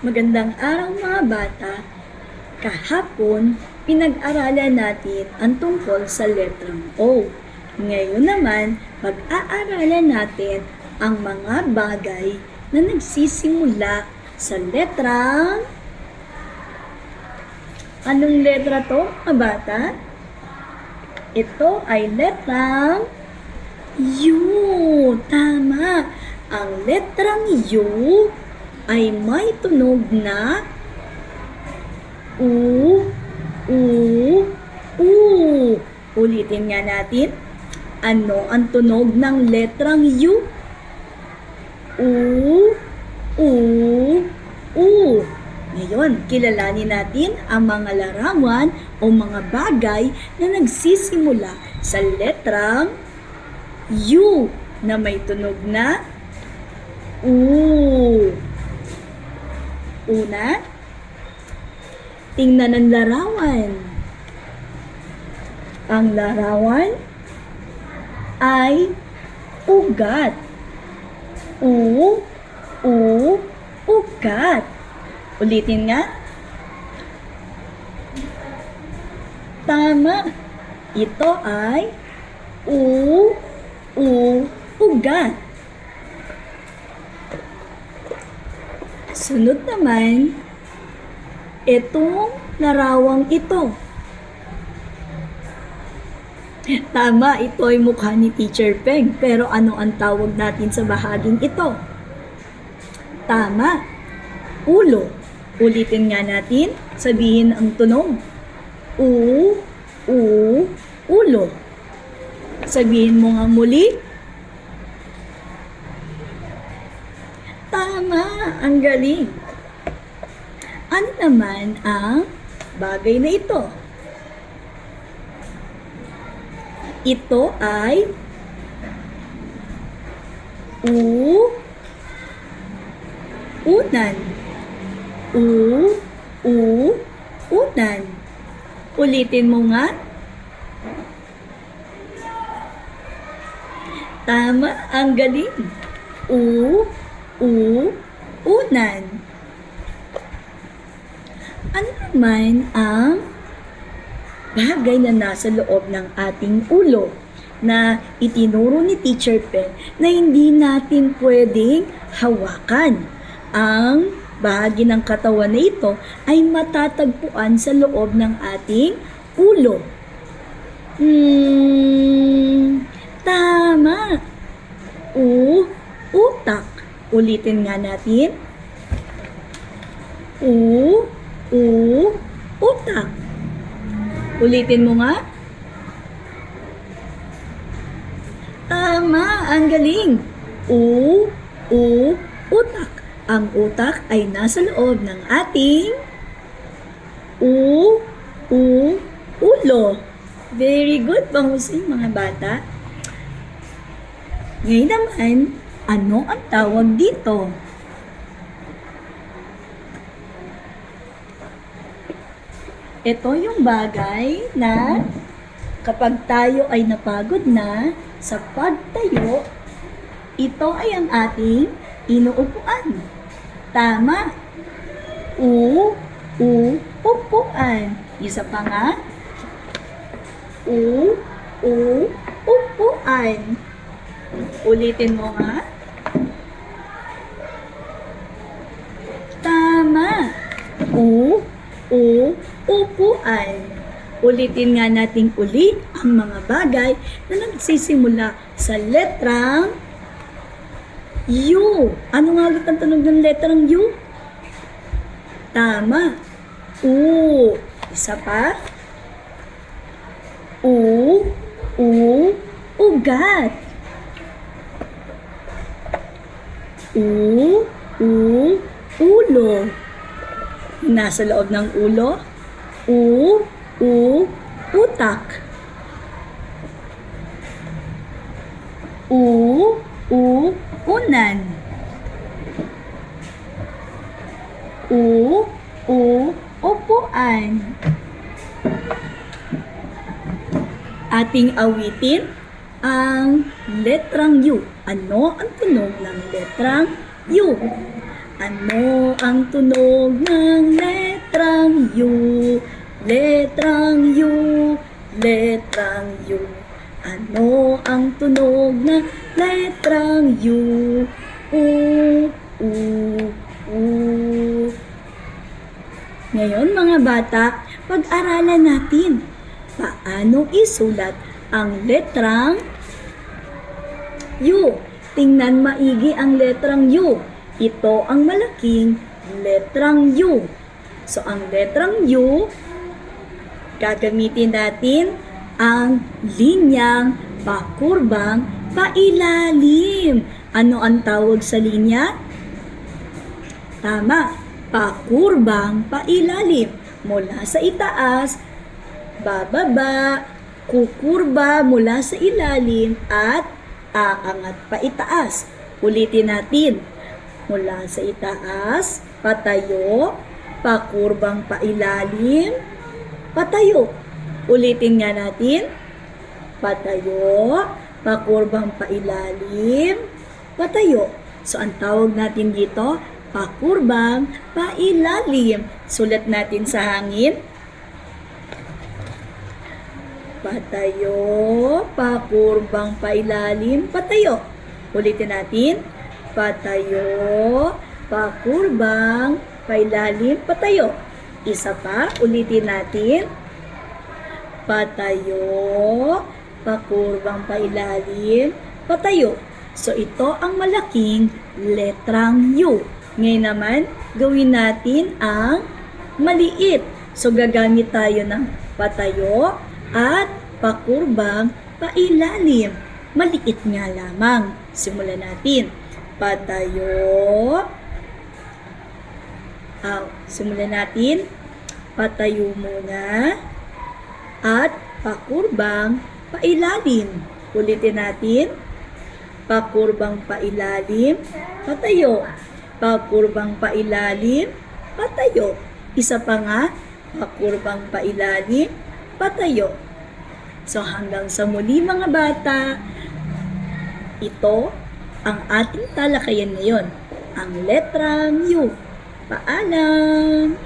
Magandang araw mga bata. Kahapon, pinag-aralan natin ang tungkol sa letrang O. Ngayon naman, pag-aaralan natin ang mga bagay na nagsisimula sa letrang... Anong letra to, mga bata? Ito ay letrang U. Tama. Ang letrang U ay may tunog na U, U, U. Ulitin nga natin. Ano ang tunog ng letrang U? U, U, U. Ngayon, kilalanin natin ang mga larawan o mga bagay na nagsisimula sa letrang U na may tunog na U. Una, tingnan ang larawan. Ang larawan ay ugat. U, U, ugat. Ulitin nga. Tama. Ito ay U, U, ugat. Sunod naman, itong larawang ito. Tama, ito ay mukha ni Teacher Peng. Pero ano ang tawag natin sa bahaging ito? Tama, ulo. Ulitin nga natin, sabihin ang tunog. U, u, ulo. Sabihin mo nga muli. Tama, ang galing. Ano naman ang bagay na ito? Ito ay U Unan U U Unan Ulitin mo nga Tama, ang galing. U U Unan Ano naman ang bagay na nasa loob ng ating ulo na itinuro ni Teacher Pen na hindi natin pwedeng hawakan. Ang bahagi ng katawan na ito ay matatagpuan sa loob ng ating ulo. Hmm, tama. U, utak. Ulitin nga natin. U, u, utak. Ulitin mo nga. Tama, ang galing. U, u, utak. Ang utak ay nasa loob ng ating u, u, ulo. Very good, mahusay mga bata. Ngayon naman, ano ang tawag dito? Ito yung bagay na kapag tayo ay napagod na sa pagtayo, ito ay ang ating inuupuan. Tama. U, u, upuan. Isa pa nga. U, u, upuan. Ulitin mo nga. Tama. U, u, upuan. Ulitin nga nating uli ang mga bagay na nagsisimula sa letrang U. Ano nga ulit ang tunog ng letrang U? Tama. U. Isa pa. U. U. Ugat. U. U. Ulo. Nasa loob ng ulo. U. U. Utak. U. U. Unan. U. U. Upuan. Ating awitin ang letrang U. Ano ang tunog ng letrang U? Ano ang tunog ng letrang U? Letrang U, letrang U. Ano ang tunog ng letrang U? U, U, U. Ngayon mga bata, pag-aralan natin paano isulat ang letrang U. Tingnan maigi ang letrang U. Ito ang malaking letrang U. So, ang letrang U, gagamitin natin ang linyang pakurbang pailalim. Ano ang tawag sa linya? Tama, pakurbang pailalim. Mula sa itaas, bababa, kukurba mula sa ilalim at aangat pa itaas. Ulitin natin. Mula sa itaas, patayo, pakurbang pailalim, patayo. Ulitin nga natin. Patayo, pakurbang pailalim, patayo. So, ang tawag natin dito, pakurbang pailalim. Sulat natin sa hangin. Patayo, pakurbang pailalim, patayo. Ulitin natin. Patayo, pakurbang pailalim, patayo. Isa pa, ulitin natin. Patayo, pakurbang pailalim, patayo. So, ito ang malaking letrang U. Ngayon naman, gawin natin ang maliit. So, gagamit tayo ng patayo at pakurbang pailalim. Maliit nga lamang. Simulan natin. Patayo. Ah, simulan natin. Patayo muna. At pakurbang pailalim. Ulitin natin. Pakurbang pailalim. Patayo. Pakurbang pailalim. Patayo. Isa pa nga. Pakurbang pailalim. Patayo. So hanggang sa muli mga bata, ito ang ating talakayan ngayon, ang letrang U. Paalam!